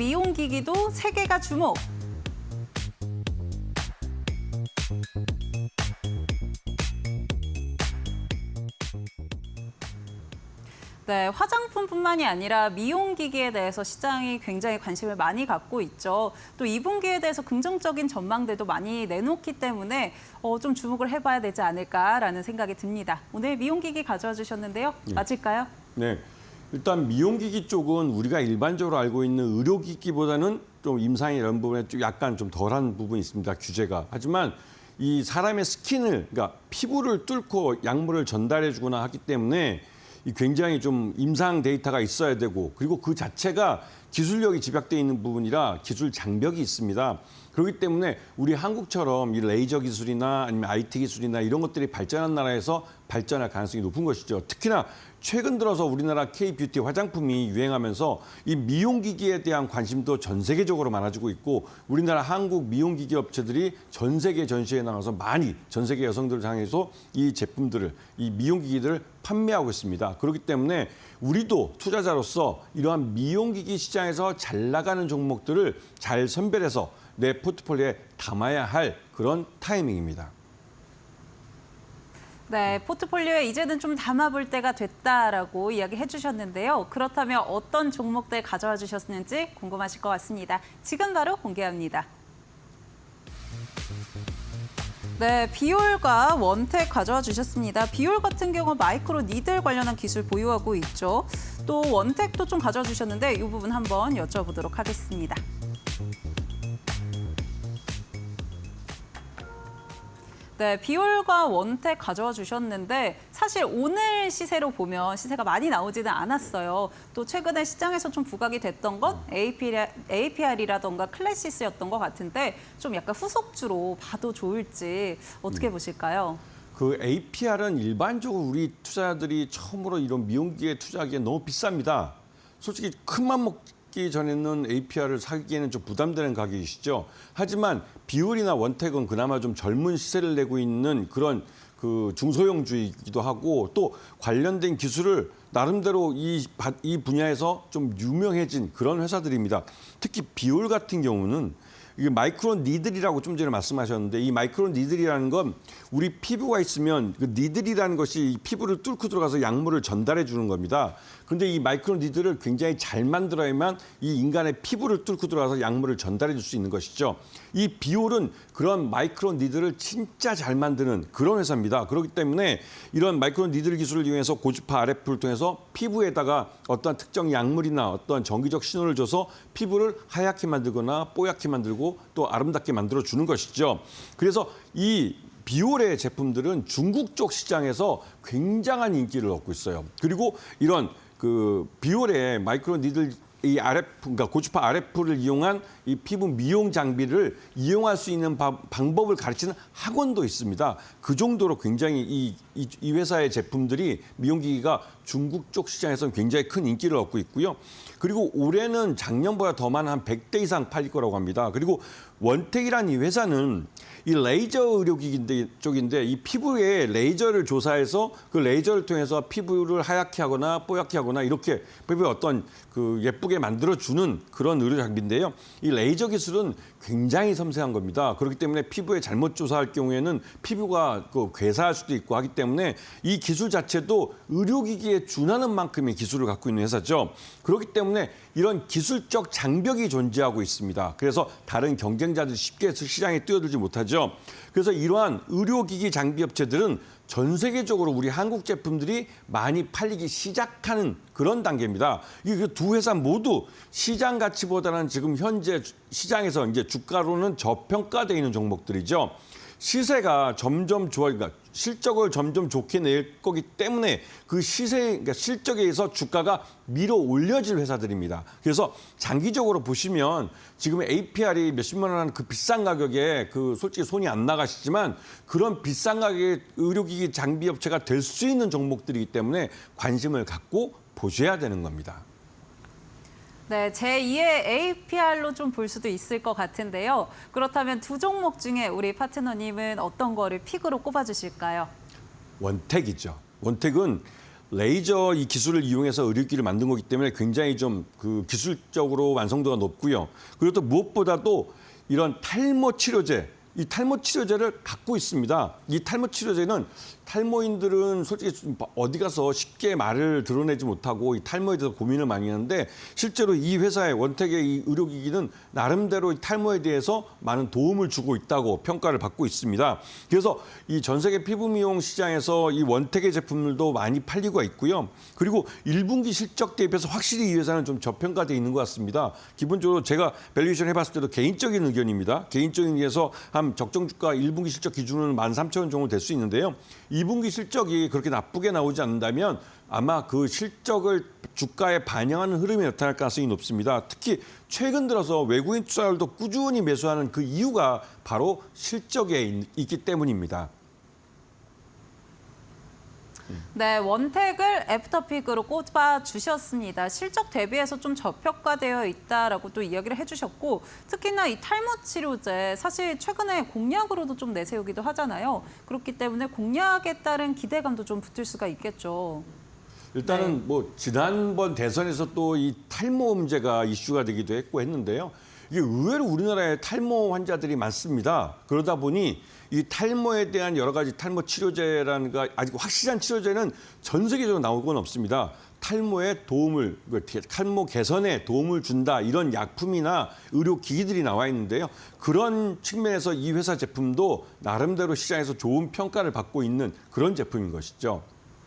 미용기기도 세계가 주목. 네, 화장품뿐만이 아니라 미용기기에 대해서 시장이 굉장히 관심을 많이 갖고 있죠. 또 2분기에 대해서 긍정적인 전망들도 많이 내놓기 때문에 어, 좀 주목을 해봐야 되지 않을까라는 생각이 듭니다. 오늘 미용기기 가져와 주셨는데요. 맞을까요? 네. 일단 미용기기 쪽은 우리가 일반적으로 알고 있는 의료기기보다는 좀 임상이 이런 부분에 좀 약간 좀 덜한 부분이 있습니다. 규제가. 하지만 이 사람의 스킨을 그러니까 피부를 뚫고 약물을 전달해 주거나 하기 때문에 이 굉장히 좀 임상 데이터가 있어야 되고 그리고 그 자체가 기술력이 집약돼 있는 부분이라 기술 장벽이 있습니다. 그렇기 때문에 우리 한국처럼 이 레이저 기술이나 아니면 IT 기술이나 이런 것들이 발전한 나라에서 발전할 가능성이 높은 것이죠. 특히나 최근 들어서 우리나라 K-뷰티 화장품이 유행하면서 이 미용기기에 대한 관심도 전 세계적으로 많아지고 있고 우리나라 한국 미용기기 업체들이 전 세계 전시회에 나가서 많이 전 세계 여성들을 향해서 이 제품들을 이 미용기기들을 판매하고 있습니다. 그렇기 때문에 우리도 투자자로서 이러한 미용기기 시장에서 잘 나가는 종목들을 잘 선별해서 내 포트폴리오에 담아야 할 그런 타이밍입니다. 네, 포트폴리오에 이제는 좀 담아볼 때가 됐다라고 이야기해 주셨는데요. 그렇다면 어떤 종목들 가져와 주셨는지 궁금하실 것 같습니다. 지금 바로 공개합니다. 네, 비올과 원텍 가져와 주셨습니다. 비올 같은 경우 마이크로 니들 관련한 기술 보유하고 있죠. 또 원텍도 좀 가져와 주셨는데 이 부분 한번 여쭤보도록 하겠습니다. 네, 비올과 원택 가져와 주셨는데 사실 오늘 시세로 보면 시세가 많이 나오지는 않았어요. 또 최근에 시장에서 좀 부각이 됐던 것 APR, APR이라던가 클래시스였던 것 같은데 좀 약간 후속주로 봐도 좋을지 어떻게 보실까요? 그 APR은 일반적으로 우리 투자자들이 처음으로 이런 미용기에 투자하기에 너무 비쌉니다. 솔직히 큰맘 먹 기 전에는 APR을 사기에는 좀 부담되는 가격이시죠. 하지만 비율이나 원택은 그나마 좀 젊은 시세를 내고 있는 그런 그 중소형주이기도 하고 또 관련된 기술을 나름대로 이, 바- 이 분야에서 좀 유명해진 그런 회사들입니다. 특히 비올 같은 경우는 이게 마이크론 니들이라고 좀 전에 말씀하셨는데 이 마이크론 니들이라는 건 우리 피부가 있으면 그 니들이라는 것이 이 피부를 뚫고 들어가서 약물을 전달해 주는 겁니다. 근데 이 마이크론 니들을 굉장히 잘 만들어야만 이 인간의 피부를 뚫고 들어가서 약물을 전달해 줄 수 있는 것이죠. 이 비올은 그런 마이크론 니들을 진짜 잘 만드는 그런 회사입니다. 그렇기 때문에 이런 마이크론 니들 기술을 이용해서 고주파 RF를 통해서 피부에다가 어떤 특정 약물이나 어떤 정기적 신호를 줘서 피부를 하얗게 만들거나 뽀얗게 또 아름답게 만들어 주는 것이죠. 그래서 이 비올의 제품들은 중국 쪽 시장에서 굉장한 인기를 얻고 있어요. 그리고 이런 그 비올의 마이크로 니들 이 RF, 그러니까 고주파 RF를 이용한 이 피부 미용 장비를 이용할 수 있는 바- 방법을 가르치는 학원도 있습니다. 그 정도로 굉장히 이, 이, 이 회사의 제품들이 미용기기가 중국 쪽 시장에서는 굉장히 큰 인기를 얻고 있고요. 그리고 올해는 작년보다 더 많은 한 100대 이상 팔릴 거라고 합니다. 그리고 원택이라는 이 회사는 이 레이저 의료기기 쪽인데 이 피부에 레이저를 조사해서 그 레이저를 통해서 피부를 하얗게 하거나 뽀얗게 하거나 이렇게 피부에 어떤 그 예쁘게 만들어 주는 그런 의료 장비인데요. 이 레이저 기술은 굉장히 섬세한 겁니다. 그렇기 때문에 피부에 잘못 조사할 경우에는 피부가 그 괴사할 수도 있고 하기 때문에 이 기술 자체도 의료기기에 준하는 만큼의 기술을 갖고 있는 회사죠. 그렇기 때문에 이런 기술적 장벽이 존재하고 있습니다. 그래서 다른 경쟁자들이 쉽게 시장에 뛰어들지 못하죠. 그래서 이러한 의료기기 장비 업체들은 전 세계적으로 우리 한국 제품들이 많이 팔리기 시작하는 그런 단계입니다. 이 두 회사 모두 시장 가치보다는 지금 현재 시장에서 이제 주가로는 저평가되어 있는 종목들이죠. 시세가 점점 좋아, 그러니까 실적을 점점 좋게 낼 거기 때문에 그 시세, 그러니까 실적에 의해서 주가가 밀어 올려질 회사들입니다. 그래서 장기적으로 보시면 지금 APR이 몇십만 원 하는 그 비싼 가격에 그 솔직히 손이 안 나가시지만 그런 비싼 가격의 의료기기 장비 업체가 될 수 있는 종목들이기 때문에 관심을 갖고 보셔야 되는 겁니다. 네, 제2의 APR로 좀 볼 수도 있을 것 같은데요. 그렇다면 두 종목 중에 우리 파트너님은 어떤 거를 픽으로 꼽아주실까요? 원택이죠. 원택은 레이저 이 기술을 이용해서 의료기를 만든 거기 때문에 굉장히 좀 그 기술적으로 완성도가 높고요. 그리고 또 무엇보다도 이런 탈모 치료제, 이 탈모 치료제를 갖고 있습니다. 이 탈모 치료제는 탈모인들은 솔직히 좀 어디 가서 쉽게 말을 드러내지 못하고 이 탈모에 대해서 고민을 많이 하는데 실제로 이 회사의 원택의 이 의료기기는 나름대로 이 탈모에 대해서 많은 도움을 주고 있다고 평가를 받고 있습니다. 그래서 이 전 세계 피부 미용 시장에서 이 원택의 제품들도 많이 팔리고 있고요. 그리고 1분기 실적 대비해서 확실히 이 회사는 좀 저평가돼 있는 것 같습니다. 기본적으로 제가 밸류에이션 해봤을 때도 개인적인 의견입니다. 개인적인 의견에서 한 적정 주가 1분기 실적 기준은 13,000원 정도 될 수 있는데요. 2분기 실적이 그렇게 나쁘게 나오지 않는다면 아마 그 실적을 주가에 반영하는 흐름이 나타날 가능성이 높습니다. 특히 최근 들어서 외국인 투자율도 꾸준히 매수하는 그 이유가 바로 실적에 있- 있기 때문입니다. 네, 원택을 애프터픽으로 꼽아 주셨습니다. 실적 대비해서 좀 저평가되어 있다라고 또 이야기를 해주셨고 특히나 이 탈모 치료제 사실 최근에 공약으로도 좀 내세우기도 하잖아요. 그렇기 때문에 공약에 따른 기대감도 좀 붙을 수가 있겠죠. 일단은 네. 뭐 지난번 대선에서 또 이 탈모 문제가 이슈가 되기도 했고 했는데요. 이게 의외로 우리나라에 탈모 환자들이 많습니다. 그러다 보니 이 탈모에 대한 여러 가지 탈모 치료제라는 가 아직 확실한 치료제는 전 세계적으로 나오곤 없습니다. 탈모에 도움을 그 탈모 개선에 도움을 준다 이런 약품이나 의료 기기들이 나와 있는데요. 그런 측면에서 이 회사 제품도 나름대로 시장에서 좋은 평가를 받고 있는 그런 제품인 것이죠.